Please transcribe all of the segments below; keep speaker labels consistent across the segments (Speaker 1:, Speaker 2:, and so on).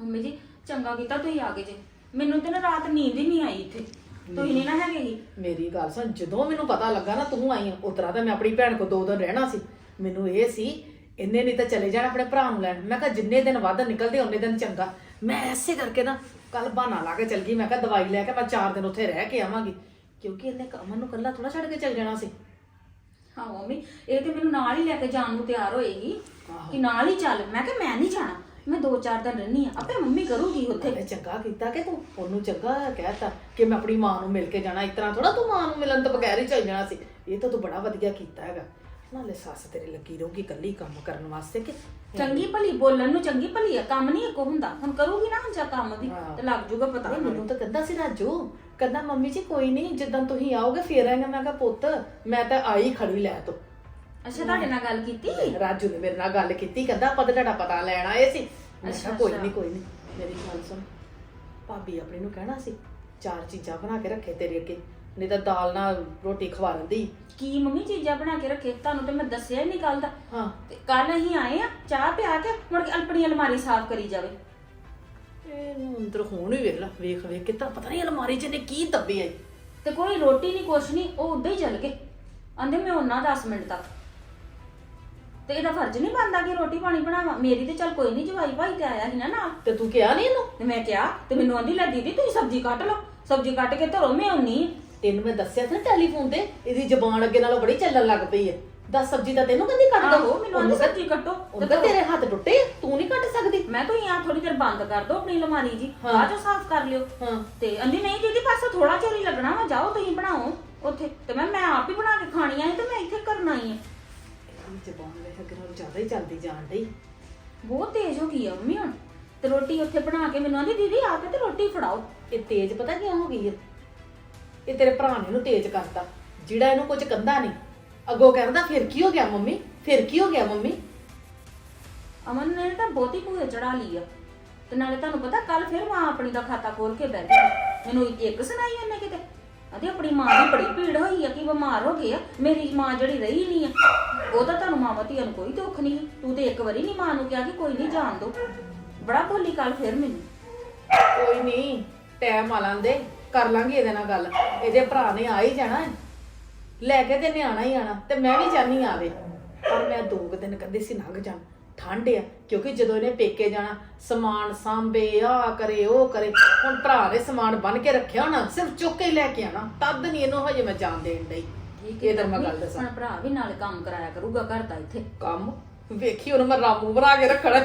Speaker 1: Mummy ਜੀ ਚੰਗਾ ਕੀਤਾ ਤੁਸੀਂ ਆ ਗਏ ਜੇ। ਮੈਨੂੰ ਤੇ ਨਾ ਰਾਤ ਨੀਂਦ ਹੀ ਨਹੀਂ ਆਈ ਇੱਥੇ। ਤੁਸੀਂ ਨਹੀਂ ਨਾ ਹੈਗੇ ਹੀ।
Speaker 2: ਮੇਰੀ ਗੱਲ ਸੁਣ ਜਦੋਂ ਮੈਨੂੰ ਪਤਾ ਲੱਗਾ ਨਾ ਤੂੰ ਆਈ ਉਤਰਾ ਤਾਂ ਮੈਂ ਆਪਣੀ ਭੈਣ ਕੋ ਦੋ ਦਿਨ ਰਹਿਣਾ ਸੀ। ਮੈਨੂੰ ਇਹ ਸੀ ਇੰਨੇ ਨਹੀਂ ਤਾਂ ਚਲੇ ਜਾਣਾ ਆਪਣੇ ਭਰਾ ਨੂੰ ਲੈਣ। ਮੈਂ ਕਿਹਾ ਜਿੰਨੇ ਦਿਨ ਵੱਧ ਨਿਕਲਦੇ ਉਹਨੇ ਦਿਨ ਚੰਗਾ। ਮੈਂ ਐਸੇ ਕਰਕੇ ਨਾ ਕੱਲ ਬਹਾਨਾ ਲਾ ਕੇ ਚਲ ਗਈ। ਮੈਂ ਕਿਹਾ ਦਵਾਈ ਲੈ ਕੇ ਮੈਂ 4 ਦਿਨ ਉੱਥੇ ਰਹਿ ਕੇ ਆਵਾਂਗੀ। ਕਿਉਂਕਿ ਇਹਨੇ ਅਮਨ ਨੂੰ ਕੱਲਾ ਥੋੜਾ ਛੱਡ ਕੇ ਚਲ ਜਾਣਾ ਸੀ।
Speaker 1: ਹਾਂ ਮੰਮੀ ਇਹ ਤੇ ਮੈਨੂੰ ਨਾਲ ਹੀ ਲੈ ਕੇ ਜਾਣ ਨੂੰ ਤਿਆਰ ਹੋਏਗੀ। ਕਿ ਨਾਲ ਹੀ ਚੱਲ। ਮੈਂ ਕਿਹਾ ਮੈਂ ਨਹੀਂ ਜਾਣਾ। ਮੈਂ ਦੋ ਚਾਰ ਦਿਨ ਰਹਿਣੀ ਆ ਆਪੇ ਮੰਮੀ ਕਰੂਗੀ ਉੱਥੇ।
Speaker 2: ਇਹ ਚੰਗਾ ਕੀਤਾ ਕਿ ਤੂੰ ਉਹਨੂੰ ਚੰਗਾ ਕਹਿਤਾ ਕਿ ਮੈਂ ਆਪਣੀ ਮਾਂ ਨੂੰ ਮਿਲ ਕੇ ਜਾਣਾ। ਇਸ ਤਰ੍ਹਾਂ ਥੋੜਾ ਤੂੰ ਮਾਂ ਨੂੰ ਮਿਲਣ ਤੋਂ ਬਗੈਰ ਹੀ ਚਲ ਜਾਣਾ ਸੀ। ਇਹ ਤਾਂ ਤੂੰ ਬੜਾ ਵਧੀਆ ਕੀਤਾ ਹੈਗਾ। ਨਾਲੇ ਸੱਸ ਤੇਰੀ ਲੱਗੀ ਰਹੂਗੀ ਇਕੱਲੀ ਕੰਮ ਕਰਨ ਵਾਸਤੇ ਕਿ
Speaker 1: ਚੰਗੀ ਭਲੀ ਬੋਲਣ ਨੂੰ ਚੰਗੀ ਭਲੀ ਆ। ਕੰਮ ਨਹੀਂ ਇੱਕੋ ਹੁੰਦਾ। ਹੁਣ ਕਰੂਗੀ ਨਾ ਹੁਣ ਜਾ ਕੰਮ
Speaker 2: ਹਾਂ।
Speaker 1: ਤੇ ਲੱਗ ਜੂਗਾ ਪਤਾ
Speaker 2: ਨਹੀਂ ਮੈਨੂੰ ਤਾਂ ਕਹਿੰਦਾ ਸੀ ਰਾਜੂ ਕਹਿੰਦਾ ਮੰਮੀ ਜੀ ਕੋਈ ਨਹੀਂ ਜਿੱਦਾਂ ਤੁਸੀਂ ਆਓਗੇ ਫੇਰ ਆਏਗਾ। ਮੈਂ ਕਿਹਾ ਪੁੱਤ ਮੈਂ ਤਾਂ ਆਈ ਖੜੀ ਲੈ ਤੋ।
Speaker 1: ਅੱਛਾ ਤੁਹਾਡੇ ਨਾਲ ਗੱਲ ਕੀਤੀ?
Speaker 2: ਰਾਜੂ ਨੇ ਮੇਰੇ ਨਾਲ ਗੱਲ ਕੀਤੀ ਕਹਿੰਦਾ ਆਪਾਂ ਤਾਂ ਤੁਹਾਡਾ ਪਤਾ ਲੈਣ ਆਏ ਸੀ।
Speaker 1: ਅੱਛਾ,
Speaker 2: ਕੋਈ
Speaker 1: ਅੱਛਾ।
Speaker 2: ਨਹੀਂ ਕੋਈ ਨਹੀਂ ਮੇਰੀ ਗੱਲ ਸੁਣ। ਭਾਬੀ ਆਪਣੀ ਨੂੰ ਕਹਿਣਾ ਸੀ ਚਾਰ ਚੀਜ਼ਾਂ ਬਣਾ ਕੇ ਰੱਖੇ ਤੇਰੇ ਅੱਗੇ। ਨਹੀਂ ਤਾਂ ਦਾਲ ਨਾਲ ਰੋਟੀ ਖਵਾ ਲੈਂਦੀ
Speaker 1: ਕੀ ਮੰਮੀ ਚੀਜ਼ਾਂ ਬਣਾ ਕੇ ਰੱਖੇ? ਤੁਹਾਨੂੰ ਤੇ ਮੈਂ ਦੱਸਿਆ ਹੀ ਨਹੀਂ ਕੱਲ ਦਾ।
Speaker 2: ਹਾਂ।
Speaker 1: ਤੇ ਕੱਲ ਅਸੀਂ ਆਏ ਆ ਚਾਹ ਪਿਆ ਕੇ ਮੁੜ ਕੇ ਆਪਣੀ ਅਲਮਾਰੀ ਸਾਫ਼ ਕਰੀ ਜਾਵੇ।
Speaker 2: ਇਹਨੂੰ ਅੰਦਰ ਹੋਣ ਹੀ ਵੇਖ ਲਾ ਵੇਖ ਵੇਖ ਕਿਤਾ ਪਤਾ ਨਹੀਂ ਅਲਮਾਰੀ 'ਚ ਨੇ ਕੀ ਦੱਬੇ ਆਈ
Speaker 1: ਤੇ ਕੋਈ ਰੋਟੀ ਨਹੀਂ ਕੁਛ ਨਹੀਂ ਉਹ ਉਦਾਂ ਹੀ ਚੱਲ ਗਏ। ਆਂਦੇ ਮੈਂ ਉਹਨਾਂ 10 ਮਿੰਟ ਤੱਕ। ਤੇ ਇਹਦਾ ਫਰਜ਼ ਨਹੀਂ ਬਣਦਾ ਕਿ ਰੋਟੀ ਪਾਣੀ ਬਣਾਵਾਂ। ਮੇਰੀ ਤੇ ਚੱਲ ਕੋਈ ਨਹੀਂ ਜਵਾਈ ਭਾਈ ਤੇ ਆਇਆ ਸੀ ਨਾ ਨਾਲ।
Speaker 2: ਤੇ ਤੂੰ ਕਿਹਾ ਨਹੀਂ ਇਹਨੂੰ?
Speaker 1: ਤੇ ਮੈਂ ਕਿਹਾ ਤੇ ਮੈਨੂੰ ਆਂਦੀ ਲੈ ਦੀਦੀ ਤੁਸੀਂ ਸਬਜ਼ੀ ਕੱਟ ਲਓ। ਸਬਜ਼ੀ ਕੱਟ ਕੇ ਧਰੋ ਮੈਂ ਆਉਣੀ
Speaker 2: ਤੈਨੂੰ ਮੈਂ ਦੱਸਿਆ ਸੀ ਨਾ ਟੈਲੀਫੋਨ ਤੇ ਇਹਦੀ ਜ਼ਬਾਨ ਅੱਗੇ ਨਾਲੋਂ ਬੜੀ ਚੱਲਣ ਲੱਗ ਪਈ ਹੈ ਦਸ ਸਬਜ਼ੀ ਤਾਂ ਤੈਨੂੰ ਕਹਿੰਦੀ ਕੱਟ ਦੋ।
Speaker 1: ਆਹੋ ਮੈਨੂੰ ਆਂਦੀ ਸਬਜ਼ੀ ਕੱਟੋ। ਤੇ
Speaker 2: ਉਹਦਾ। ਤੇਰੇ ਹੱਥ ਟੁੱਟੇ ਆ, ਤੂੰ ਨਹੀਂ ਕੱਟ ਸਕਦੀ।
Speaker 1: ਮੈਂ ਤਾਂ ਯਾਰ ਥੋੜੀ ਦੇਰ ਬੰਦ ਕਰ ਦੋ ਆਪਣੀ ਅਲਮਾਰੀ ਜੀ।
Speaker 2: ਹਾਂ।
Speaker 1: ਬਾਅਦ ਚੋਂ ਸਾਫ਼ ਕਰ ਲਿਓ।
Speaker 2: ਹਾਂ।
Speaker 1: ਤੇ ਅੰਦੀ ਨਹੀਂ ਦੀਦੀ ਬਸ ਥੋੜਾ ਚਿਰ ਹੀ ਲੱਗਣਾ ਵਾ ਜਾਓ ਤੁਸੀਂ ਬਣਾਓ ਉੱਥੇ। ਤੇ ਮੈਂ ਮੈਂ ਆਪ ਹੀ ਬਣਾ ਕੇ ਖਾਣੀ ਆਈ ਤੇ ਮੈਂ ਇੱਥੇ ਕਰਨਾ ਹੀ ਹੈ
Speaker 2: ਜ਼ਬਾਨ ਵੇਖ ਅੱਗੇ ਨਾਲੋਂ ਜ਼ਿਆਦਾ ਹੀ ਚੱਲਦੀ ਜਾਣ ਡਈ।
Speaker 1: ਬਹੁਤ ਤੇਜ਼ ਹੋ ਗਈ ਆ ਮੰਮੀ ਹੁਣ। ਤੇ ਰੋਟੀ ਉੱਥੇ ਬਣਾ ਕੇ ਮੈਨੂੰ ਆਂਦੀ ਦੀਦੀ ਆ ਕੇ ਤੇ ਰੋਟੀ ਫੜਾਓ।
Speaker 2: ਇਹ ਤੇਜ਼ ਪਤਾ ਕਿਉਂ ਹੋ ਗਈ ਹੈ ਇਹ ਤੇਰੇ ਭਰਾ ਨੇ ਇਹਨੂੰ ਤੇਜ਼ ਕਰਤਾ। ਜਿਹੜਾ ਇਹਨੂੰ ਕੁਝ ਕੰਦਾ ਨਹੀਂ। ਅੱਗੋਂ ਕਹਿੰਦਾ ਫਿਰ ਕੀ ਹੋ ਗਿਆ ਮੰਮੀ? ਫਿਰ ਕੀ ਹੋ ਗਿਆ ਮੰਮੀ?
Speaker 1: ਅਮਨ ਨੇ ਤਾਂ ਬਹੁਤੀ ਭੂਏ ਚੜਾ ਲਈ ਆ। ਤੇ ਨਾਲੇ ਤੁਹਾਨੂੰ ਪਤਾ ਕੱਲ ਫਿਰ ਮਾਂ ਆਪਣੀ ਦਾ ਖਾਤਾ ਖੋਲ ਕੇ ਬਹਿ ਗਈ। ਮੈਨੂੰ ਇੱਕ ਸੁਣਾਈ ਉਹਨੇ ਕਿਤੇ? ਅਦੇ ਆਪਣੀ ਮਾਂ ਦੀ ਬੜੀ ਭੀੜ ਹੋਈ ਆ, ਕਿ ਬਿਮਾਰ ਹੋ ਗਈ ਆ? ਮੇਰੀ ਮਾਂ ਜਿਹੜੀ ਰਹੀ ਨਹੀਂ ਆ, ਉਹ ਤਾਂ ਤੁਹਾਨੂੰ ਮਾਵਾਂ ਧੀਆਂ ਨੂੰ ਕੋਈ ਦੁੱਖ ਨਹੀਂ, ਤੂੰ ਤੇ ਇੱਕ ਵਾਰੀ ਨਹੀਂ ਮਾਂ ਨੂੰ ਕਿਹਾ ਕਿ ਕੋਈ ਨਹੀਂ ਜਾਣ ਦੋ। ਬੜਾ ਬੋਲੀ ਕੱਲ ਫਿਰ ਮੈਨੂੰ।
Speaker 2: ਕੋਈ ਨਹੀਂ, ਟਾਈਮ ਆ ਲਾਂਦੇ, ਕਰ ਲਾਂਗੇ ਇਹਦੇ ਨਾਲ ਗੱਲ। ਇਹਦੇ ਭਰਾ ਨੇ ਆ ਹੀ ਜਾਣਾ ਹੈ। ਲੈ ਕੇ ਤੇ ਨਿਆਣਾ ਹੀ ਆਣਾ, ਤੇ ਮੈਂ ਵੀ ਚਾਹਨੀ ਆਵੇ। ਪਰ ਮੈਂ ਦੋ ਕੁ ਦਿਨ ਕਹਿੰਦੀ ਸੀ ਲੰਘ ਜਾਣ। ਠੰਡ ਆ ਕਿਉਂਕਿ ਜਦੋਂ ਇਹਨੇ ਪੇਕੇ ਜਾਣਾ ਸਮਾਨ ਸਾਂਭੇ ਆ ਕਰੇ ਉਹ ਕਰੇ ਹੁਣ ਭਰਾ ਨੇ ਸਮਾਨ ਬਨ ਕੇ ਰੱਖਿਆ ਹੋਣਾ ਸਿਰਫ ਚੁੱਕ ਕੇ ਲੈ ਕੇ ਆਣਾ ਤਦ ਨਹੀਂ ਇਹਨੂੰ ਹਜੇ ਮੈਂ ਜਾਣ ਦੇਣ ਡਈ। ਇਹ ਤਾਂ ਮੈਂ ਗੱਲ ਦੱਸਾਂ।
Speaker 1: ਹੁਣ ਭਰਾ ਵੀ ਨਾਲ ਕੰਮ ਕਰਾਇਆ ਕਰੂਗਾ ਘਰ ਦਾ ਇੱਥੇ।
Speaker 2: ਕੰਮ? ਵੇਖੀ ਉਹਨੂੰ ਮੈਂ ਰਾਮੂ ਬਣਾ ਕੇ ਰੱਖਣਾ।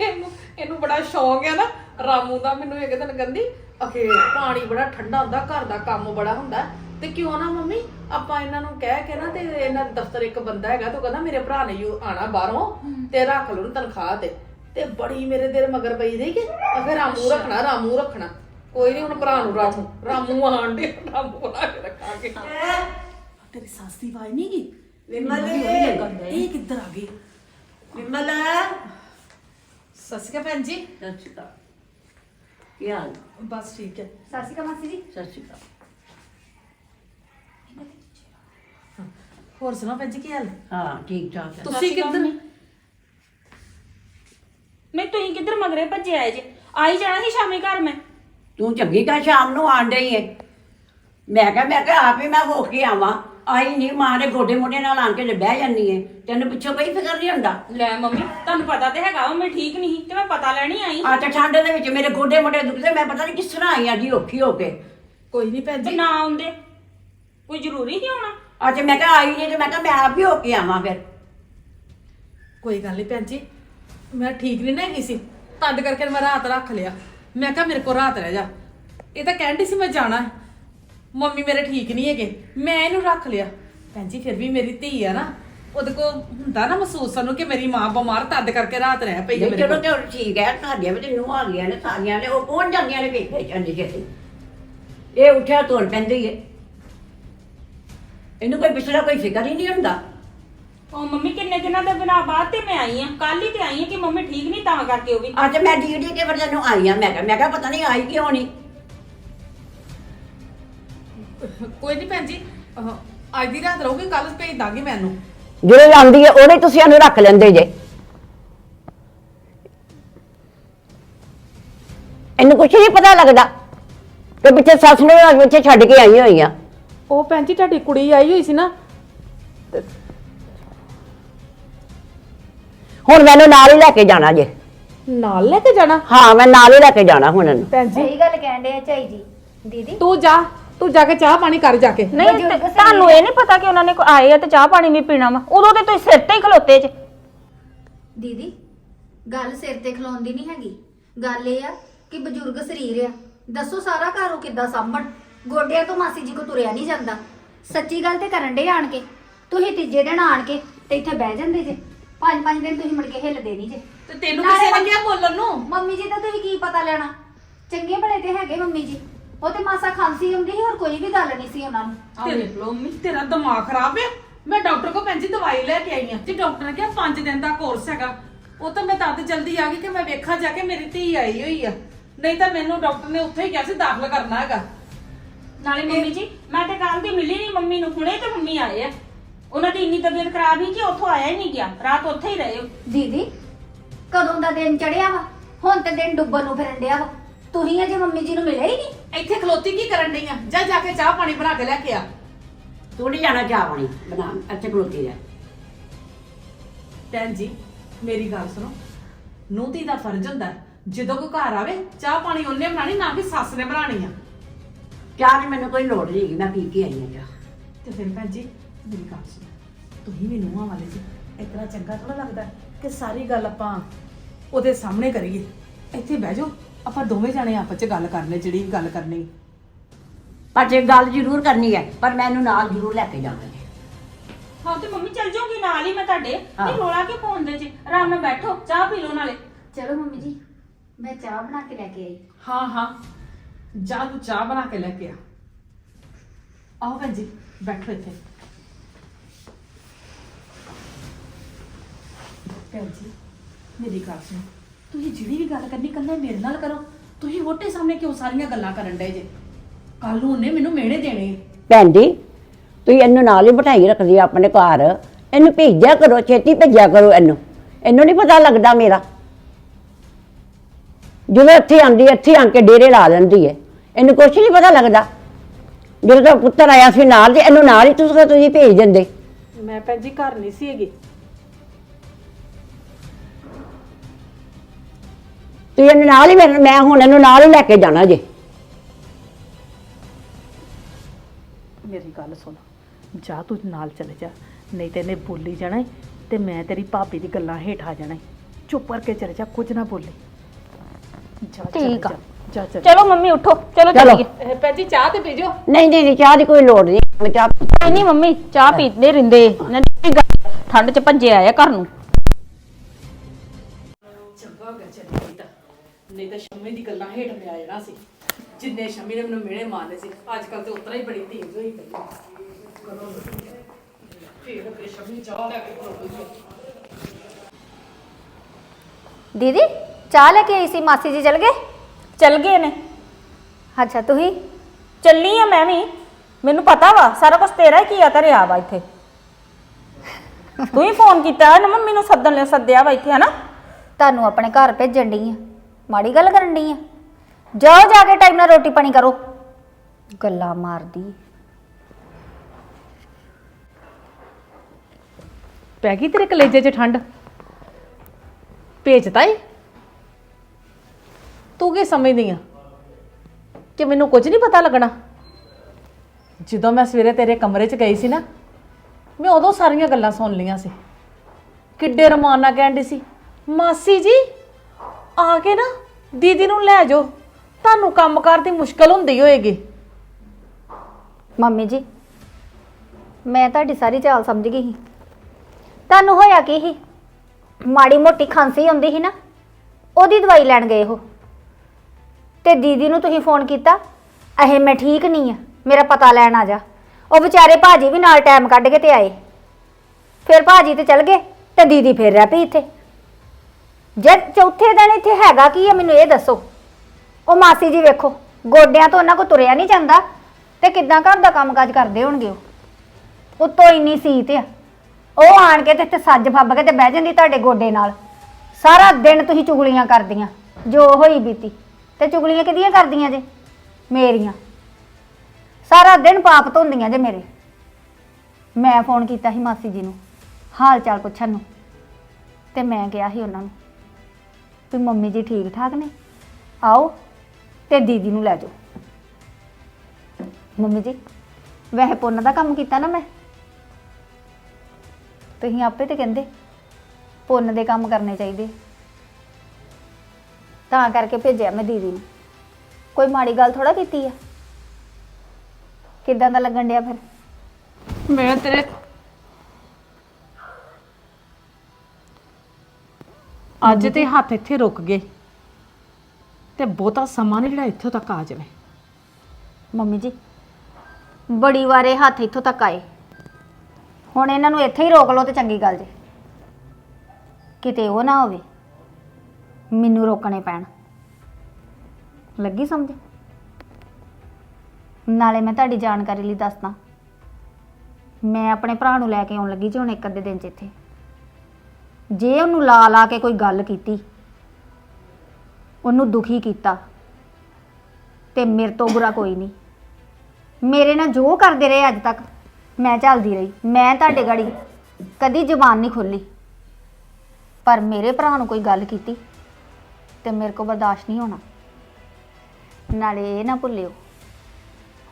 Speaker 2: ਇਹਨੂੰ ਇਹਨੂੰ ਬੜਾ ਸ਼ੌਂਕ ਹੈ ਨਾ ਰਾਮੂ ਦਾ ਮੈਨੂੰ ਇੱਕ ਦਿਨ ਕਹਿੰਦੀ ਅਖੇ ਪਾਣੀ ਬੜਾ ਠੰਡਾ ਹੁੰਦਾ ਘਰ ਦਾ ਕੰਮ ਬੜਾ ਹੁੰਦਾ। ਤੇ ਕਿਉਂ ਨਾ ਮੰਮੀ ਆਪਾਂ ਇਹਨਾਂ ਨੂੰ ਕਹਿ ਕੇ ਨਾ ਤੇ ਇਹਨਾਂ ਦੇ ਦਫ਼ਤਰ ਇੱਕ ਬੰਦਾ ਹੈਗਾ ਤੂੰ ਕਹਿੰਦਾ ਮੇਰੇ ਭਰਾ ਨੇ ਯੂ ਆਣਾ ਬਾਹਰੋਂ ਤੇ ਰੱਖ ਲਓ ਤਨਖਾਹ ਤੇ। ਤੇ ਬੜੀ ਮੇਰੇ ਦੇਰ ਮਗਰ ਪਈ ਰਹੀ ਕਿ ਅਖੇ ਰਾਮੂ ਰੱਖਣਾ ਰਾਮੂ ਰੱਖਣਾ। ਕੋਈ ਨਹੀਂ ਹੁਣ ਭਰਾ ਨੂੰ ਰਾਮੂ ਰਾਮੂ ਆਣ ਦੇ ਰਾਮੂ ਬਣਾ ਕੇ ਰੱਖਾਂਗੇ। ਤੇਰੀ ਸੱਸ ਦੀ ਆਵਾਜ਼ ਨਹੀਂ ਗਈ?
Speaker 3: ਵਿਮਲ
Speaker 2: ਇਹ ਕਿੱਧਰ ਆ ਗਈ?
Speaker 3: ਵਿਮਲ।
Speaker 2: ਅਕਾਲ ਭੈਣ ਜੀ।
Speaker 3: ਸਤਿ ਸ਼੍ਰੀ ਅਕਾਲ। ਕੀ ਹਾਲ?
Speaker 2: ਬਸ ਠੀਕ ਹੈ।
Speaker 1: ਸਤਿ ਸ਼੍ਰੀ ਅਕਾਲ ਮਾਸੀ ਜੀ।
Speaker 3: ਸਤਿ ਸ਼੍ਰੀ ਅਕਾਲ।
Speaker 2: ਹੋਰ ਸੁਣਾ ਭੈਣ ਜੀ ਕੀ ਹਾਲ? ਹੈ
Speaker 3: ਹਾਂ ਠੀਕ ਠਾਕ ਹੈ।
Speaker 2: ਤੁਸੀਂ ਕਿੱਧਰ?
Speaker 1: ਨਹੀਂ ਤੁਸੀਂ ਕਿੱਧਰ ਮਗਰੇ ਭੱਜੇ ਆਏ ਜੇ? ਆਈ ਜਾਣਾ ਸੀ ਸ਼ਾਮੇ ਘਰ ਮੈਂ।
Speaker 3: ਤੂੰ ਚੰਗੀ ਕਾ ਸ਼ਾਮ ਨੂੰ ਆਣ ਡਈ ਏ। ਮੈਂ ਕਿਹਾ ਮੈਂ ਕਿਹਾ ਆਪ ਹੀ ਮੈਂ ਹੋ ਕੇ ਆਵਾਂ। ਆਈ ਨਹੀਂ ਮਾਂ ਦੇ ਗੋਡੇ ਮੋਢੇ ਨਾਲ ਆਣ ਕੇ ਤੇ ਬਹਿ ਜਾਂਦੀ ਏ ਤੈਨੂੰ ਪਿੱਛੋਂ ਕੋਈ ਫਿਕਰ ਨਹੀਂ ਹੁੰਦਾ?
Speaker 1: ਲੈ ਮੰਮੀ ਤੁਹਾਨੂੰ ਪਤਾ ਤੇ ਹੈਗਾ ਵਾ ਮੈਂ ਠੀਕ ਨਹੀਂ ਸੀ ਤੇ ਮੈਂ ਪਤਾ ਲੈਣੀ ਆਈ।
Speaker 3: ਆ ਤੇ ਠੰਡ ਦੇ ਵਿੱਚ ਮੇਰੇ ਗੋਡੇ ਮੋਢੇ ਦੁਖਦੇ ਮੈਂ ਪਤਾ ਨਹੀਂ ਕਿਸ ਤਰ੍ਹਾਂ ਆਈ ਆ ਜੀ ਔਖੀ ਹੋ ਕੇ।
Speaker 2: ਕੋਈ ਨਹੀਂ ਭੈਣ
Speaker 1: ਤੇ
Speaker 2: ਜੀ
Speaker 1: ਨਾ ਆਉਂਦੇ ਕੋਈ ਜ਼ਰੂਰੀ ਨਹੀਂ ਆਉਣਾ?
Speaker 3: ਆ ਤੇ ਮੈਂ ਕਿਹਾ ਆਈ ਨਹੀਂ ਤੇ ਮੈਂ ਕਿਹਾ ਮੈਂ ਆਪ ਹੀ ਹੋ ਕੇ ਆਵਾਂ ਫਿਰ।
Speaker 2: ਕੋਈ ਗੱਲ ਨਹੀਂ ਭੈਣ ਜੀ ਮੈਂ ਠੀਕ ਨਹੀਂ ਨਾ ਹੈਗੀ ਸੀ ਤਦ ਕਰਕੇ ਮੈਂ ਰਾਤ ਰੱਖ ਲਿਆ। ਮੈਂ ਕਿਹਾ ਮੇਰੇ ਕੋਲ ਰਾਤ ਰਹਿ ਜਾ। ਇਹ ਤਾਂ ਕਹਿੰਦੀ ਸੀ ਮੈਂ ਜਾਣਾ। ਹੈ। ਮੰਮੀ ਮੇਰੇ ਠੀਕ ਨਹੀਂ ਹੈਗੇ। ਮੈਂ ਇਹਨੂੰ ਰੱਖ ਲਿਆ। ਭੈਣ ਜੀ ਫਿਰ ਵੀ ਮੇਰੀ ਧੀ ਆ ਨਾ ਉਹਦੇ ਕੋ ਹੁੰਦਾ ਨਾ ਮਹਿਸੂਸ ਸਾਨੂੰ ਕਿ ਮੇਰੀ ਮਾਂ ਬਿਮਾਰ ਤਦ ਕਰਕੇ ਰਾਤ ਰਹਿ ਪਈ ਹੈ ਮੇਰੇ
Speaker 3: ਚਲੋ
Speaker 2: ਕੋਲ।
Speaker 3: ਤੇ ਹੁਣ ਠੀਕ ਹੈ ਤੁਹਾਡੀਆਂ ਵੀ ਤੇ ਨੂੰ ਆ ਗਈਆਂ ਨੇ ਸਾਰੀਆਂ ਨੇ ਉਹ ਪਹੁੰਚ ਜਾਂਦੀਆਂ ਨੇ ਵੇਖੇ ਜਾਂਦੀ ਜਿੱਥੇ ਇਹ ਉੱਠਿਆ ਤੋੜ ਪੈਂਦੀ ਏ। ਇਹਨੂੰ ਕੋਈ ਪਿਛਲਾ ਕੋਈ ਫਿਕਰ ਹੀ ਨਹੀਂ ਹੁੰਦਾ।
Speaker 1: ਉਹ ਮੰਮੀ ਕਿੰਨੇ ਦਿਨਾਂ ਦੇ ਬਿਨਾ ਬਾਅਦ ਤੇ ਮੈਂ ਆਈ ਆ ਕੱਲ ਹੀ ਤੇ ਆਈ ਆ ਕਿ ਮੰਮੀ ਠੀਕ ਨਹੀਂ ਤਾਂ ਕਰਕੇ ਉਹ ਵੀ।
Speaker 3: ਅੱਜ ਮੈਂ ਡੀਡੀ ਕੇ ਵਰਜਨ ਨੂੰ ਆਈ ਆ ਮੈਂ ਕਿਹਾ ਮੈਂ ਕਿਹਾ ਪਤਾ ਨਹੀਂ ਆਈ ਕਿਉਂ ਨਹੀਂ।
Speaker 2: ਕੋਈ ਨਹੀਂ ਭੈਣ ਜੀ ਅਹ, ਅੱਜ ਦੀ ਰਾਤ ਰਹੂਗੀ ਕੱਲ ਭੇਜ ਦਾਂਗੀ ਮੈਨੂੰ।
Speaker 3: ਜਿਹੜੇ ਆਂਦੀ ਹੈ ਉਹਨੇ ਤੁਸੀਂ ਇਹਨੂੰ ਰੱਖ ਲੈਂਦੇ ਜੇ। ਕੁਛ ਨਹੀਂ ਪਤਾ ਲੱਗਦਾ। ਤੇ ਪਿੱਛੇ ਸੱਸ ਨੂੰ ਵੀ ਪਿੱਛੇ ਛੱਡ ਕੇ ਆਈ ਹੋਈ ਆ
Speaker 2: ਉਹ ਭੈਣ ਜੀ ਤੁਹਾਡੀ ਕੁੜੀ ਆਈ ਹੋਈ ਸੀ ਨਾ।
Speaker 3: ਹੁਣ ਮੈਨੂੰ ਨਾਲ ਹੀ ਲੈ ਕੇ ਜਾਣਾ ਜੇ।
Speaker 2: ਨਾਲ ਲੈ ਕੇ ਜਾਣਾ?
Speaker 3: ਹਾਂ ਮੈਂ ਨਾਲ ਹੀ ਲੈ ਕੇ ਜਾਣਾ ਹੁਣ ਇਹਨੂੰ।
Speaker 2: ਭੈਣ ਜੀ।
Speaker 4: ਸਹੀ ਗੱਲ ਕਹਿਣ ਦੇ ਆ ਝਾਈ ਜੀ। ਦੀਦੀ।
Speaker 2: ਤੂੰ ਜਾ। ਤੂੰ ਜਾ ਕੇ ਚਾਹ ਪਾਣੀ ਕਰ ਜਾ ਕੇ।
Speaker 1: ਨਹੀਂ ਤੇ ਤੁਹਾਨੂੰ ਇਹ ਨਹੀਂ ਪਤਾ ਕਿ ਉਹਨਾਂ ਨੇ ਕੋ- ਆਏ ਆ ਤੇ ਚਾਹ ਪਾਣੀ ਵੀ ਪੀਣਾ ਵਾ। ਉਦੋਂ ਤੇ ਤੁਸੀਂ ਸਿਰ ਤੇ ਹੀ ਖਲੋਤੇ ਜੇ।
Speaker 4: ਦੀਦੀ ਗੱਲ ਸਿਰ ਤੇ ਖਲੋਣ ਦੀ ਨਹੀਂ ਹੈਗੀ। ਗੱਲ ਇਹ ਆ ਕਿ ਬਜ਼ੁਰਗ ਸਰੀਰ ਆ। ਦੱਸੋ ਸਾਰਾ ਘਰ ਉਹ ਕਿੱਦਾਂ ਸਾਂਭਣ। ਗੋਡਿਆਂ ਤੋਂ ਮਾਸੀ ਜੀ ਕੋ ਤੁਰਿਆ ਨਹੀਂ ਜਾਂਦਾ। ਸੱਚੀ ਗੱਲ ਤੇ ਕਰਨ ਦੇ ਆਣ ਕੇ। ਤੁਸੀਂ ਤੀਜੇ ਦਿਨ ਆਣ ਕੇ ਤੇ ਇੱਥੇ ਬਹਿ ਜਾਂਦੇ ਜੇ। ਪੰਜ ਪੰਜ ਦਿਨ ਤੁਸੀਂ ਮੁੜ ਕੇ ਹਿੱਲਦੇ ਨਹੀਂ ਜੇ।
Speaker 2: ਤੇ ਤੈਨੂੰ
Speaker 4: ਨਾਲੇ
Speaker 2: ਕਿਸੇ ਨੇ
Speaker 4: ਮੰਮੀ-
Speaker 2: ਕਿਹਾ ਬੋਲਣ ਨੂੰ?
Speaker 4: ਮੰਮੀ ਜੀ ਤਾਂ ਤੁਸੀਂ ਕੀ ਪਤਾ ਲੈਣਾ? ਚੰਗੇ ਭਲੇ ਤੇ ਹੈਗੇ ਮੰਮੀ ਜੀ। ਉਹ ਤੇ ਮਾਸਾ ਖਾਂਸੀ ਹੁੰਦੀ ਸੀ ਹੋਰ ਕੋਈ ਵੀ ਗੱਲ ਨਹੀਂ ਸੀ ਉਹਨਾਂ ਨੂੰ।
Speaker 2: ਆ ਦੇਖ ਲਓ ਮੰਮੀ ਤੇਰਾ ਦਿਮਾਗ ਖਰਾਬ ਹੈ ਮੈਂ ਡਾਕਟਰ ਕੋਲ ਭੈਣ ਜੀ ਦਵਾਈ ਲੈ ਕੇ ਆਈ ਆ। ਤੇ ਡਾਕਟਰ ਨੇ ਕਿਹਾ 5 ਦਿਨ ਦਾ ਕੋਰਸ ਹੈਗਾ ਉਹ ਤਾਂ ਮੈਂ ਤਦ ਜਲਦੀ ਆ ਗਈ ਕਿ ਮੈਂ ਵੇਖਾਂ ਜਾ ਕੇ ਮੇਰੀ ਧੀ ਆਈ ਹੋਈ ਆ। ਨਹੀਂ ਤਾਂ ਮੈਨੂੰ ਡਾਕਟਰ ਨੇ ਉੱਥੇ ਹੀ ਕਿਹਾ ਸੀ ਦਾਖਲ ਕਰਨਾ ਹੈਗਾ।
Speaker 1: ਨਾਲੇ ਮੰਮੀ ਜੀ ਮੈਂ ਤੇ ਕੱਲ ਦੀ ਮਿਲੀ ਨਹੀਂ ਮੰਮੀ ਨੂੰ ਹੁਣੇ ਤੇ ਮੰਮੀ ਆਏ ਆ। ਉਹਨਾਂ ਦੀ ਇੰਨੀ ਤਬੀਅਤ ਖਰਾਬ ਸੀ ਕਿ ਉੱਥੋਂ ਆਇਆ ਹੀ ਨਹੀਂ ਗਿਆ। ਰਾਤ ਉੱਥੇ ਹੀ ਰਹੇ ਉਹ।
Speaker 4: ਦੀਦੀ ਕਦੋਂ ਦਾ ਦਿਨ ਚੜਿਆ ਵਾ? ਹੁਣ ਤੇ ਦਿਨ ਡੁੱਬਣ ਨੂੰ ਫਿਰਨ ਡਿਆ ਵਾ। ਤੁਸੀਂ ਅਜੇ ਮੰਮੀ ਜੀ ਨੂੰ ਮਿਲਿਆ ਹੀ ਨਹੀਂ?
Speaker 2: ਇੱਥੇ ਖਲੋਤੀ ਕੀ ਕਰਨ ਡਈ ਆ? ਜਾ ਜਾ ਕੇ ਚਾਹ ਪਾਣੀ ਬਣਾ ਕੇ ਲੈ ਕੇ ਆ।
Speaker 3: ਤੂੰ ਨਹੀਂ ਜਾਣਾ ਚਾਹ ਪਾਣੀ ਬਣਾ ਇੱਥੇ ਖਲੋਤੀ ਰਹਿ।
Speaker 2: ਭੈਣ ਜੀ ਮੇਰੀ ਗੱਲ ਸੁਣੋ। ਨੂੰਹ ਧੀ ਦਾ ਫਰਜ਼ ਹੁੰਦਾ ਹੈ, ਜਦੋਂ ਕੋਈ ਘਰ ਆਵੇ ਚਾਹ ਪਾਣੀ ਉਹਨੇ ਬਣਾਣੀ ਨਾ ਕਿ ਸੱਸ ਨੇ ਬਣਾਣੀ ਆ।
Speaker 3: ਚਾਹ ਦੀ ਮੈਨੂੰ ਕੋਈ ਲੋੜ ਨਹੀਂ ਹੈਗੀ ਮੈਂ ਪੀ ਕੇ ਆਈ ਹਾਂ ਚਾਹ।
Speaker 2: ਤੇ ਫਿਰ ਭੈਣ ਜੀ ਮੇਰੀ ਗੱਲ ਸੁਣੋ। ਤੁਸੀਂ ਵੀ ਨੂੰਹਾਂ ਵਾਲੇ ਜੀ ਇਤਨਾ ਚੰਗਾ ਥੋੜਾ ਲੱਗਦਾ ਕਿ ਸਾਰੀ ਗੱਲ ਆਪਾਂ ਉਹਦੇ ਸਾਹਮਣੇ ਕਰੀਏ। ਇੱਥੇ ਬਹਿ ਜਾਓ। ਆਪਾਂ ਦੋਵੇਂ ਜਾਣੇ ਆਪਸ ਚ ਗੱਲ ਕਰਨੇ ਜਿਹੜੀ ਵੀ ਗੱਲ ਕਰਨੀ।
Speaker 3: ਪਰ ਜੇ ਗੱਲ ਜ਼ਰੂਰ ਕਰਨੀ ਹੈ ਪਰ ਮੈਨੂੰ ਨਾਲ ਜ਼ਰੂਰ ਲੈ ਕੇ ਜਾਣਾ ਜੀ
Speaker 1: ਹਾਂ ਤੇ ਮੰਮੀ ਚੱਲ ਜਾਓਗੀ ਨਾਲ ਹੀ ਮੈਂ ਤੁਹਾਡੇ।
Speaker 3: ਹਾਂ।
Speaker 1: ਤੇ ਰੋਲਾ ਕੇ ਪਾਉਂਦੇ ਜੀ? ਆਰਾਮ ਨਾਲ ਬੈਠੋ ਚਾਹ ਪੀ ਲਓ ਨਾਲੇ।
Speaker 4: ਚਲੋ ਮੰਮੀ ਜੀ ਮੈਂ ਚਾਹ ਬਣਾ ਕੇ ਲੈ ਕੇ ਆਈ।
Speaker 2: ਹਾਂ ਹਾਂ। ਜਾ ਤੂੰ ਚਾਹ ਬਣਾ ਕੇ ਲੈ ਕੇ ਆ। ਆਓ ਭੈਣ ਜੀ ਬੈਠੋ ਇੱਥੇ। ਭੈਣ ਜੀ ਮੇਰੀ ਗੱਲ ਸੁਣੋ। ਤੁਸੀਂ ਜਿਹੜੀ ਵੀ ਗੱਲ ਕਰਨੀ ਕੱਲੇ ਮੇਰੇ ਨਾਲ ਕਰੋ। ਤੁਸੀਂ ਵੋਟੇ ਸਾਹਮਣੇ ਕਿਉਂ ਸਾਰੀਆਂ ਗੱਲਾਂ ਕਰਨ ਡਏ ਜੇ? ਕੱਲ ਨੂੰ ਉਹਨੇ ਮੈਨੂੰ ਮਿਹਣੇ ਦੇਣੇ ਆ।
Speaker 3: ਭੈਣ ਜੀ ਤੁਸੀਂ ਇਹਨੂੰ ਨਾਲ ਹੀ ਬਿਠਾਈ ਰੱਖਦੀ ਆ ਆਪਣੇ ਘਰ। ਇਹਨੂੰ ਭੇਜਿਆ ਕਰੋ ਛੇਤੀ ਭੇਜਿਆ ਕਰੋ ਇਹਨੂੰ। ਇਹਨੂੰ ਨਹੀਂ ਪਤਾ ਲੱਗਦਾ ਮੇਰਾ। ਜਦੋਂ ਇੱਥੇ ਆਂਦੀ ਹੈ, ਇੱਥੇ ਆਂ ਕੇ ਡੇਰੇ ਲਾ ਲੈਂਦੀ ਹੈ ਇਹਨੂੰ ਕੁਛ ਨਹੀਂ ਪਤਾ ਲੱਗਦਾ। ਜਦੋਂ ਦਾ ਪੁੱਤਰ ਆਇਆ ਸੀ ਨਾਲ ਤੇ ਇਹਨੂੰ ਨਾਲ ਹੀ ਤੁਸੀਂ ਤੁਸੀਂ ਭੇਜ ਦਿੰਦੇ।
Speaker 2: ਮੈਂ ਭੈਣ ਜੀ ਘਰ ਨਹੀਂ ਸੀ ਹੈਗੀ।
Speaker 3: ਤੁਸੀਂ ਇਹਨੂੰ ਨਾਲ ਹੀ ਮੈਂ ਹੁਣ ਇਹਨੂੰ ਨਾਲ ਹੀ ਲੈ ਕੇ ਜਾਣਾ ਜੇ।
Speaker 2: ਮੇਰੀ ਗੱਲ ਸੁਣ। ਜਾ ਤੂੰ ਨਾਲ ਚਲੇ ਜਾ। ਨਹੀਂ ਤੇ ਇਹਨੇ ਬੋਲੀ ਜਾਣਾ ਈ ਤੇ ਮੈਂ ਤੇਰੀ ਭਾਬੀ ਦੀ ਗੱਲਾਂ ਹੇਠ ਆ ਜਾਣਾ ਈ। ਚੁੱਪ ਕਰਕੇ ਚਲੇ ਜਾ ਕੁਝ ਨਾ ਬੋਲੇ। ਜਾ ਚਲੇ
Speaker 1: ਠੀਕ ਆ।
Speaker 2: ਜਾ, ਜਾ ਚਲੇ
Speaker 1: ਚਲੋ ਮੰਮੀ ਉੱਠੋ। ਚਲੋ
Speaker 3: ਚਲੋ।
Speaker 1: ਚੱਲੀਏ।
Speaker 2: ਭੈਣ ਜੀ ਚਾਹ ਤੇ ਪੀਜੋ।
Speaker 3: ਨਹੀਂ ਨਹੀਂ ਨਹੀਂ, ਚਾਹ ਦੀ ਕੋਈ ਲੋੜ ਨਹੀਂ। ਮੈਂ ਚਾਹ
Speaker 1: ਕੋਈ ਨਹੀਂ ਮੰਮੀ ਚਾਹ ਪੀਂਦੇ ਰਹਿੰਦੇ। ਇਹਨਾਂ ਦੀ ਗੱਲ- ਠੰਡ 'ਚ ਭੱਜੇ ਆਇਆ ਘਰ ਨੂੰ।
Speaker 2: ਚੰਗਾ ਹੋ ਗਿਆ ਚਲੀ ਤਾਂ ਨਹੀਂ ਤਾਂ ਸ਼ਮੀ ਦੀ ਗੱਲਾਂ ਹੇਠ ਮੈਂ ਆ ਜਾਣਾ ਸੀ। ਜਿੰਨੇ ਸ਼ਮੀ ਨੇ ਮੈਨੂੰ ਮਿਹਣੇ ਮਾਰਨੇ ਸੀ ਅੱਜ ਕੱਲ ਤੇ ਉਤਰਾ ਹੀ ਬੜੀ ਤੇਜ਼ ਹੋਈ ਪਈ ਹੈ। ਕਰੋ ਫੇਰ ਅੱਗੇ ਸ਼ਮੀ ਚਾਹ ਲੈ ਕੇ ਖਲੋਈ ਹੈ
Speaker 4: ਦੀਦੀ ਚਾਹ ਲੈ ਕੇ ਆਈ ਸੀ ਮਾਸੀ ਜੀ ਚਲ ਗਏ?
Speaker 1: ਚੱਲ ਗਏ ਨੇ।
Speaker 4: ਅੱਛਾ ਤੁਸੀਂ?
Speaker 1: ਚੱਲੀ ਆ ਮੈਂ ਵੀ। ਮੈਨੂੰ ਪਤਾ ਵਾ ਸਾਰਾ ਕੁਝ ਤੇਰਾ ਹੀ ਕੀਆ ਧਰਿਆ ਵਾ ਇੱਥੇ। ਤੂੰ ਹੀ ਫੋਨ ਕੀਤਾ ਨਾ ਮੰਮੀ ਨੂੰ ਸੱਦਣ ਲਿਆ ਸੱਦਿਆ ਵਾ ਇੱਥੇ ਹਨਾ?
Speaker 4: ਤੁਹਾਨੂੰ ਆਪਣੇ ਘਰ ਭੇਜਣ ਡਈ ਆ। ਮਾੜੀ ਗੱਲ ਕਰਨ ਡਈ ਆ? ਜਾਓ ਜਾ ਕੇ ਟਾਈਮ ਨਾਲ ਰੋਟੀ ਪਾਣੀ ਕਰੋ। ਗੱਲਾਂ ਮਾਰਦੀ।
Speaker 2: ਪੈ ਗਈ ਤੇਰੇ ਕਲੇਜੇ 'ਚ ਠੰਡ? ਭੇਜਤਾ ਈ ਤੂੰ ਕੀ ਸਮਝਦੀ ਆ? ਕਿ ਮੈਨੂੰ ਕੁਝ ਨਹੀਂ ਪਤਾ ਲੱਗਣਾ? ਜਦੋਂ ਮੈਂ ਸਵੇਰੇ ਤੇਰੇ ਕਮਰੇ 'ਚ ਗਈ ਸੀ ਨਾ, ਮੈਂ ਉਦੋਂ ਸਾਰੀਆਂ ਗੱਲਾਂ ਸੁਣ ਲਈਆਂ ਸੀ। ਕਿੱਡੇ ਰਮਾਨ ਨਾਲ ਕਹਿੰਦੀ ਸੀ, ਮਾਸੀ ਜੀ ਆ ਕੇ ਨਾ ਦੀਦੀ ਨੂੰ ਲੈ ਜਾਓ। ਤੁਹਾਨੂੰ ਕੰਮ ਕਾਰ ਦੀ ਮੁਸ਼ਕਲ ਹੁੰਦੀ ਹੋਏਗੀ।
Speaker 4: ਮੰਮੀ ਜੀ, ਮੈਂ ਤੁਹਾਡੀ ਸਾਰੀ ਚਾਲ ਸਮਝ ਗਈ ਸੀ। ਤੁਹਾਨੂੰ ਹੋਇਆ ਕੀ ਸੀ? ਮਾੜੀ ਮੋਟੀ ਖਾਂਸੀ ਹੁੰਦੀ ਸੀ ਨਾ, ਉਹਦੀ ਦਵਾਈ ਲੈਣ ਗਏ ਉਹ। ਤੇ ਦੀਦੀ ਨੂੰ ਤੁਸੀਂ ਫੋਨ ਕੀਤਾ, ਅਹੇ ਮੈਂ ਠੀਕ ਨਹੀਂ ਆ, ਮੇਰਾ ਪਤਾ ਲੈਣ ਆ ਜਾ। ਉਹ ਵਿਚਾਰੇ ਭਾਜੀ ਵੀ ਨਾਲ ਟਾਈਮ ਕੱਢ ਕੇ ਤੇ ਆਏ। ਫਿਰ ਭਾਜੀ ਤੇ ਚਲ ਗਏ ਤੇ ਦੀਦੀ ਫੇਰ ਰਹਿ ਪਈ ਇੱਥੇ। ਜਦ ਚੌਥੇ ਦਿਨ ਇੱਥੇ ਹੈਗਾ ਕੀ ਹੈ ਮੈਨੂੰ ਇਹ ਦੱਸੋ। ਉਹ ਮਾਸੀ ਜੀ ਵੇਖੋ, ਗੋਡਿਆਂ ਤੋਂ ਉਹਨਾਂ ਕੋ ਤੁਰਿਆ ਨਹੀਂ ਜਾਂਦਾ ਤੇ ਕਿੱਦਾਂ ਘਰ ਦਾ ਕੰਮਕਾਜ ਕਰਦੇ ਹੋਣਗੇ ਉਹ? ਉੱਤੋਂ ਇੰਨੀ ਸੀਤ ਆ। ਉਹ ਆਣ ਕੇ ਤੇ ਇੱਥੇ ਸੱਜ ਫੱਬ ਕੇ ਤੇ ਬਹਿ ਜਾਂਦੀ ਤੁਹਾਡੇ ਗੋਡੇ ਨਾਲ। ਸਾਰਾ ਦਿਨ ਤੁਸੀਂ ਚੁਗਲੀਆਂ ਕਰਦੀਆਂ, ਜੋ ਹੋਈ ਬੀਤੀ। ਤੇ ਚੁਗਲੀਆਂ ਕਿਹਦੀਆਂ ਕਰਦੀਆਂ ਜੇ? ਮੇਰੀਆਂ। ਸਾਰਾ ਦਿਨ ਪਾਪ ਧੋਂਦੀਆਂ ਜੇ ਮੇਰੇ। ਮੈਂ ਫੋਨ ਕੀਤਾ ਸੀ ਮਾਸੀ ਜੀ ਨੂੰ, ਹਾਲ ਚਾਲ ਪੁੱਛਣ ਨੂੰ। ਤੇ ਮੈਂ ਕਿਹਾ ਸੀ ਉਹਨਾਂ ਨੂੰ ਵੀ ਮੰਮੀ ਜੀ ਠੀਕ ਠਾਕ ਨੇ? ਆਓ ਤੇ ਦੀਦੀ ਨੂੰ ਲੈ ਜਾਓ। ਮੰਮੀ ਜੀ, ਵੈਸੇ ਪੁੰਨ ਦਾ ਕੰਮ ਕੀਤਾ ਨਾ ਮੈਂ? ਤੁਸੀਂ ਆਪੇ ਤੇ ਕਹਿੰਦੇ, ਪੁੰਨ ਦੇ ਕੰਮ ਕਰਨੇ ਚਾਹੀਦੇ। ਤਾਂ ਕਰਕੇ ਭੇਜਿਆ ਮੈਂ ਦੀਦੀ ਨੂੰ। ਕੋਈ ਮਾੜੀ ਗੱਲ ਥੋੜਾ ਕੀਤੀ ਆ? ਕਿੱਦਾਂ ਦਾ ਲੱਗਣ ਡਿਆ ਫਿਰ?
Speaker 2: ਮੈਂ ਤੇਰੇ ਅੱਜ ਤੇ ਹੱਥ ਇੱਥੇ ਰੁਕ ਗਏ। ਤੇ ਬਹੁਤਾ ਸਮਾਂ ਨਹੀਂ ਜਿਹੜਾ ਇੱਥੋਂ ਤੱਕ ਆ ਜਾਵੇ।
Speaker 4: ਮੰਮੀ ਜੀ, ਬੜੀ ਵਾਰੇ ਹੱਥ ਇੱਥੋਂ ਤੱਕ ਆਏ। ਹੁਣ ਇਹਨਾਂ ਨੂੰ ਇੱਥੇ ਹੀ ਰੋਕ ਲਓ ਤੇ ਚੰਗੀ ਗੱਲ ਜੇ। ਕਿਤੇ ਉਹ ਨਾ ਹੋਵੇ, ਮੈਨੂੰ ਰੋਕਣੇ ਪੈਣ। ਲੱਗੀ ਸਮਝ? ਨਾਲੇ ਮੈਂ ਤੁਹਾਡੀ ਜਾਣਕਾਰੀ ਲਈ ਦੱਸਦਾ। ਮੈਂ ਆਪਣੇ ਭਰਾ ਨੂੰ ਲੈ ਕੇ ਆਉਣ ਲੱਗੀ ਜੀ ਹੁਣ ਇੱਕ ਅੱਧੇ ਦਿਨ ਚ ਇੱਥੇ। ਜੇ ਉਹਨੂੰ ਲਾ ਲਾ ਕੇ ਕੋਈ ਗੱਲ ਕੀਤੀ, ਉਹਨੂੰ ਦੁਖੀ ਕੀਤਾ, ਤੇ ਮੇਰੇ ਤੋਂ ਬੁਰਾ ਕੋਈ ਨਹੀਂ। ਮੇਰੇ ਨਾਲ ਜੋ ਕਰਦੇ ਰਹੇ ਅੱਜ ਤੱਕ, ਮੈਂ ਚੱਲਦੀ ਰਹੀ। ਮੈਂ ਤੁਹਾਡੇ ਗਾੜੀ ਕਦੀ ਜ਼ੁਬਾਨ ਨਹੀਂ ਖੋਲੀ ਪਰ ਮੇਰੇ ਭਰਾ ਨੂੰ ਕੋਈ ਗੱਲ ਕੀਤੀ, ਤੇ ਮੇਰੇ ਕੋਲ ਬਰਦਾਸ਼ਤ ਨਹੀਂ ਹੋਣਾ। ਨਾਲੇ ਇਹ ਨਾ ਭੁੱਲਿਓ,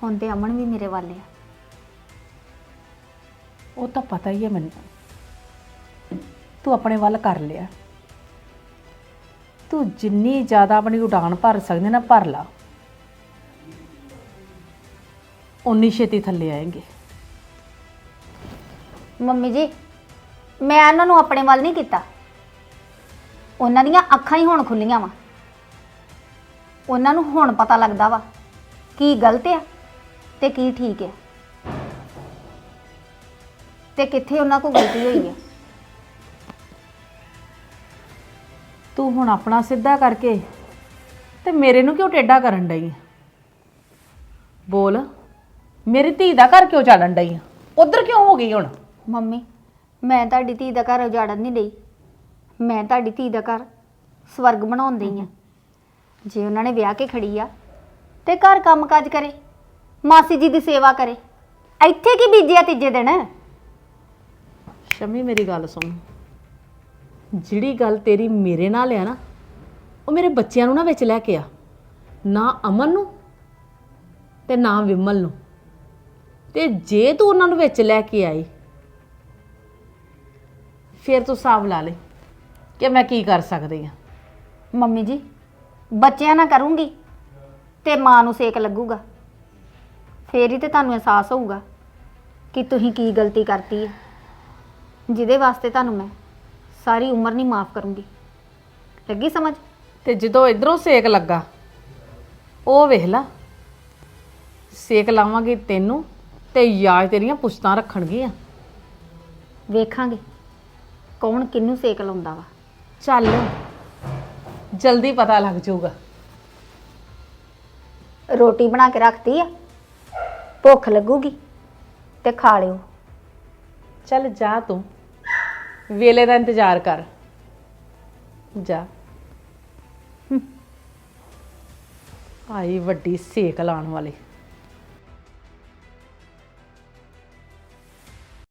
Speaker 4: ਹੁਣ ਤੇ ਅਮਨ ਵੀ ਮੇਰੇ ਵੱਲ ਆ।
Speaker 2: ਉਹ ਤਾਂ ਪਤਾ ਹੀ ਹੈ ਮੈਨੂੰ। ਤੂੰ ਆਪਣੇ ਵੱਲ ਕਰ ਲਿਆ। ਤੂੰ ਜਿੰਨੀ ਜ਼ਿਆਦਾ ਆਪਣੀ ਉਡਾਨ ਭਰ ਸਕਦੇ ਨਾ, ਭਰ ਲਾ। ਉਨੀ ਛੇਤੀ ਥੱਲੇ ਆਏਂਗੇ।
Speaker 4: ਮੰਮੀ ਜੀ, ਮੈਂ ਉਹਨਾਂ ਨੂੰ ਆਪਣੇ ਵੱਲ ਨਹੀਂ ਕੀਤਾ। ਉਹਨਾਂ ਦੀਆਂ ਅੱਖਾਂ ਹੀ ਹੁਣ ਖੁੱਲੀਆਂ ਵਾ। ਉਹਨਾਂ ਨੂੰ ਹੁਣ ਪਤਾ ਲੱਗਦਾ ਵਾ ਕੀ ਗਲਤ ਆ ਤੇ ਕੀ ਠੀਕ ਆ। ਤੇ ਕਿੱਥੇ ਉਹਨਾਂ ਕੋਲ ਗਲਤੀ ਹੋਈ ਆ?
Speaker 2: ਤੂੰ ਹੁਣ ਆਪਣਾ ਸਿੱਧਾ ਕਰਕੇ ਤੇ ਮੇਰੇ ਨੂੰ ਕਿਉਂ ਟੇਢਾ ਕਰਨ ਡਈ ਆਂ? ਬੋਲ ਮੇਰੀ ਧੀ ਦਾ ਘਰ ਕਿਉਂ ਚਾੜਨ ਡਈ ਆ? ਉਧਰ ਕਿਉਂ ਹੋ ਗਈ ਹੁਣ?
Speaker 4: ਮੰਮੀ ਮੈਂ ਤੁਹਾਡੀ ਧੀ ਦਾ ਘਰ ਉਜਾੜਨ ਨਹੀਂ ਲਈ ਮੈਂ ਤੁਹਾਡੀ ਧੀ ਦਾ ਘਰ ਸਵਰਗ ਬਣਾਉਣ ਦਈ ਆ। ਜੇ ਉਹਨਾਂ ਨੇ ਵਿਆਹ ਕੇ ਖੜੀ ਆ ਤੇ ਘਰ ਕੰਮਕਾਜ ਕਰੇ ਮਾਸੀ ਜੀ ਦੀ ਸੇਵਾ ਕਰੇ ਇੱਥੇ ਕੀ ਬੀਜਿਆ ਤੀਜੇ ਦਿਨ?
Speaker 2: ਸ਼ਮੀ ਮੇਰੀ ਗੱਲ ਸੁਣ। ਜਿਹੜੀ ਗੱਲ ਤੇਰੀ ਮੇਰੇ ਨਾਲ ਆ ਨਾ, ਉਹ ਮੇਰੇ ਬੱਚਿਆਂ ਨੂੰ ਨਾ ਵਿੱਚ ਲੈ ਕੇ ਆ। ਨਾ ਅਮਨ ਨੂੰ ਤੇ ਨਾ ਵਿਮਲ ਨੂੰ। ਤੇ ਜੇ ਤੂੰ ਉਹਨਾਂ ਨੂੰ ਵਿੱਚ ਲੈ ਕੇ ਆਈ, ਫਿਰ ਤੂੰ ਹਿਸਾਬ ਲਾ ਲੈ ਕਿ ਮੈਂ ਕੀ ਕਰ ਸਕਦੀ ਆ।
Speaker 4: ਮੰਮੀ ਜੀ, ਬੱਚਿਆਂ ਨਾਲ ਕਰੂੰਗੀ ਤੇ ਮਾਂ ਨੂੰ ਸੇਕ ਲੱਗੂਗਾ। ਫੇਰ ਹੀ ਤੇ ਤੁਹਾਨੂੰ ਅਹਿਸਾਸ ਹੋਊਗਾ ਕਿ ਤੁਸੀਂ ਕੀ ਗਲਤੀ ਕਰਤੀ ਹੈ ਜਿਹਦੇ ਵਾਸਤੇ ਤੁਹਾਨੂੰ ਮੈਂ ਸਾਰੀ ਉਮਰ ਨਹੀਂ ਮਾਫ ਕਰੂੰਗੀ। ਲੱਗੀ ਸਮਝ?
Speaker 2: ਤੇ ਜਦੋਂ ਇਧਰੋਂ ਸੇਕ ਲੱਗਾ ਉਹ ਵੇਖ ਲਾ ਸੇਕ ਲਾਵਾਂਗੇ ਤੈਨੂੰ ਤੇ ਯਾਦ ਤੇਰੀਆਂ ਪੁਸ਼ਤਾਂ ਰੱਖਣਗੀਆਂ।
Speaker 4: ਵੇਖਾਂਗੇ ਕੌਣ ਕਿੰਨੂੰ ਸੇਕ ਲਾਉਂਦਾ ਵਾ।
Speaker 2: ਚੱਲ ਜਲਦੀ ਪਤਾ ਲੱਗ ਜਾਊਗਾ।
Speaker 4: ਰੋਟੀ ਬਣਾ ਕੇ ਰੱਖਤੀ ਆ ਭੁੱਖ ਲੱਗੂਗੀ ਤੇ ਖਾ ਲਿਓ।
Speaker 2: ਚੱਲ ਜਾ ਤੂੰ। ਵੇਲੇ ਦਾ ਇੰਤਜ਼ਾਰ ਕਰ। ਜਾ। ਆਈ ਵੱਡੀ ਸੇਕ ਲਾਉਣ ਵਾਲੀ।